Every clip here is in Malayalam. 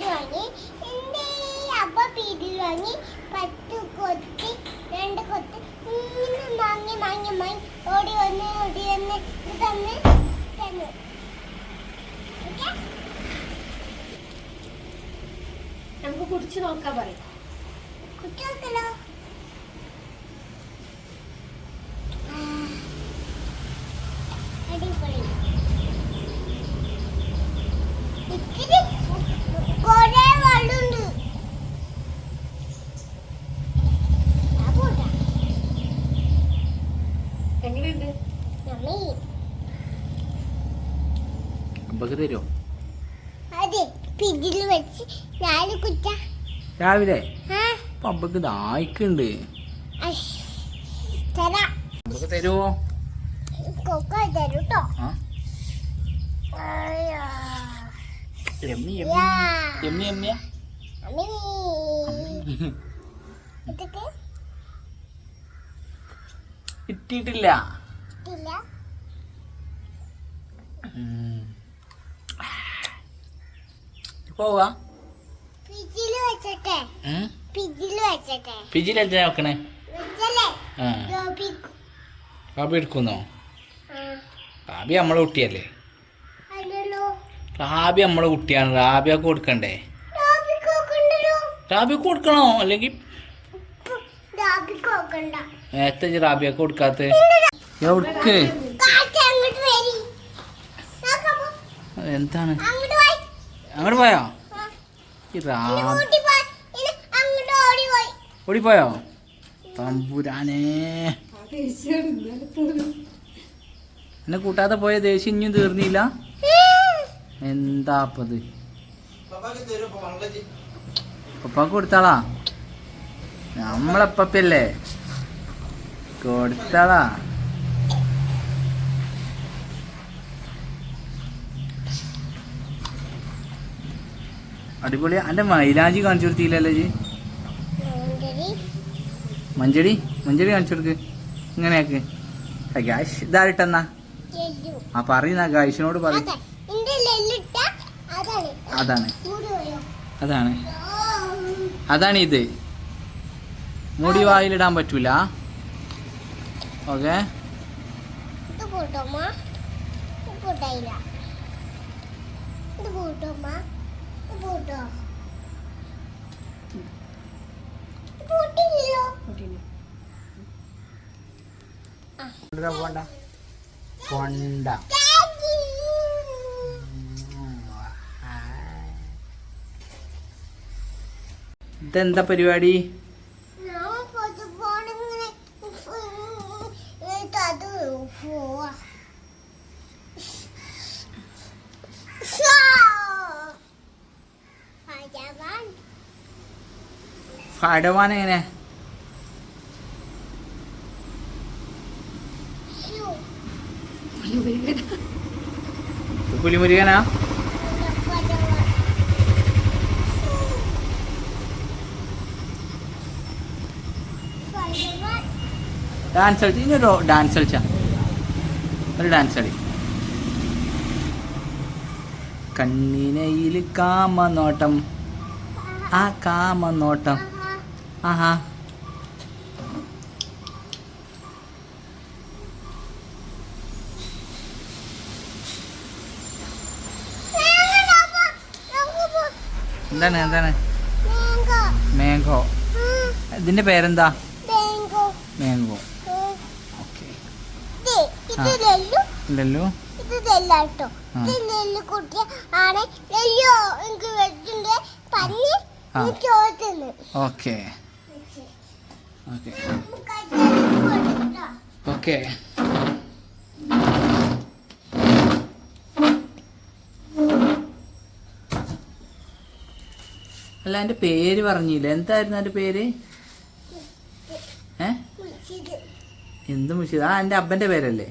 അങ്ങോട്ട് വാങ്ങി എന്റെ അപ്പ പീടിയിൽ വാങ്ങി പത്ത് കൊത്തി രണ്ട് കൊത്തി ഇങ്ങനെ മാങ്ങി മാങ്ങി മാങ്ങി ഓടി വന്ന് ഓടി വന്ന് തന്ന് തന്നു? നമുക്ക് കുടിച്ചു നോക്കാൻ പറയാം. കുടിച്ചു ആ, തരുമോ രാവിലെ അശ്. തരാം. അമ്പക്ക് തരുമോ എമ്മി എമ്മി. എമ്മിയാ? കിട്ടിയിട്ടില്ല. പോവാ. പിജിൽ ആ. ലോപിക്കും കാബി എടുക്കുന്നോ? കാബി നമ്മളെ കുട്ടിയല്ലേ? റാബി നമ്മളെ കുട്ടിയാണ്. റാബിയൊക്കെ കൊടുക്കണ്ടേ? റാബിയൊക്കെ കൊടുക്കണോ? അല്ലെങ്കിൽ നേരത്തെ റാബിയൊക്കെ കൊടുക്കാത്ത എവിടക്ക്? എന്താണ് അങ്ങോട്ട് പോയോ. ഓടിപ്പോയോ? തമ്പുരാനേ. എന്നെ കൂട്ടാതെ പോയ ദേഷ്യം ഇനിയും തീർന്നില്ല. എന്താ അപ്പത്? പപ്പാക്ക് കൊടുത്താളാ? നമ്മളപ്പല്ലേ കൊടുത്താളാ. അടിപൊളി. അന്റെ മൈലാജ് കാണിച്ചു കൊടുത്തില്ലല്ലോ ജി മഞ്ചടി. മഞ്ചടി? കാണിച്ചു കൊടുക്ക്. ഇങ്ങനെയാക്ക് ഗാഷ് ഇതാരിട്ടെന്നാ ആ പറയുന്ന ഗായിഷിനോട് പറ അതാണ്. അതാണ്. അതാണ്. ഇത്. മുടി വായിലിടാൻ പറ്റൂല. ഓക്കെ. ഇത് കൂട്ടോമ്മ ഇത് കൂട്ടായില്ല ഇത് കൂട്ടോമ്മ പോണ്ട കൊണ്ട. ഇതെന്താ പരിപാടി? ഫടവാൻ എങ്ങനെ. പുലിമുരുകനാ. ഡാൻസ് കളിച്ച്. ഇനി ഒരു ഡാൻസ് കളിച്ചാ. ഒരു ഡാൻസ് കളി. കണ്ണിനയിൽ കാമനോട്ടം. ആ കാമനോട്ടം. ആഹാ. എന്താണ് എന്താണ്. മാംഗോ. ഇതിന്റെ പേരെന്താ. മാംഗോ ലെല്ലു ഓക്കെ ഓക്കെ. ഓക്കെ അല്ല എന്റെ പേര് പറഞ്ഞില്ല? എന്തായിരുന്നു എന്റെ പേര്? ഏ. എന്ത് മുഷിത് ആ എന്റെ അബ്ബന്റെ പേരല്ലേ?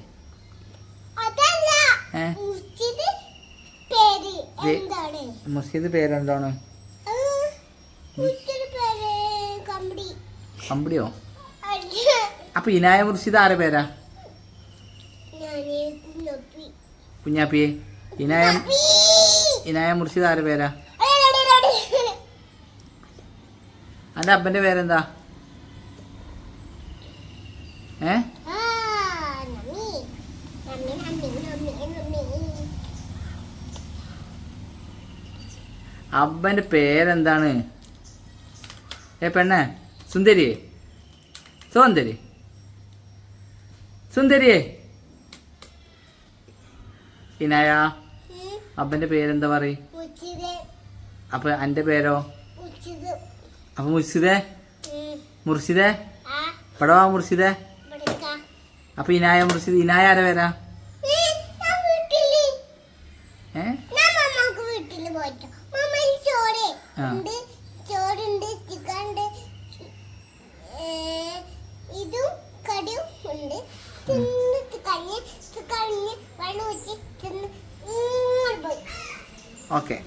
അതല്ല. ഏ? മുർഷിദ് പേരെന്താണ് ആ, കുളിച്ചത് പേര് കമ്പടി അമ്പിടിയോ അത് അപ്പൊ ഇനായ മുർഷിദ് ആരെ പേരാ. കുഞ്ഞാപ്പിയെ. ഇനായ. ഇനായ മുർഷിദ് ആരെ പേരാ. അന്റെ അപ്പന്റെ പേരെന്താ? ഏ? അബ്ബന്റെ പേരെന്താണ്? ഏ പെണ്ണേ. സുന്ദരിയെ സുന്ദരി സുന്ദരിയെ. ഇനായ അപ്പന്റെ അപ്പന്റെ പേരെന്താ പറയ്? അപ്പൊ അന്റെ പേരോ? അപ്പൊ മുർഷിദേ? മുർഷിദേ? പടവാ മുർഷിദേ? അപ്പൊ ഇനായ മുർഷിദ് ഇനായ ആരാ പേരാ okay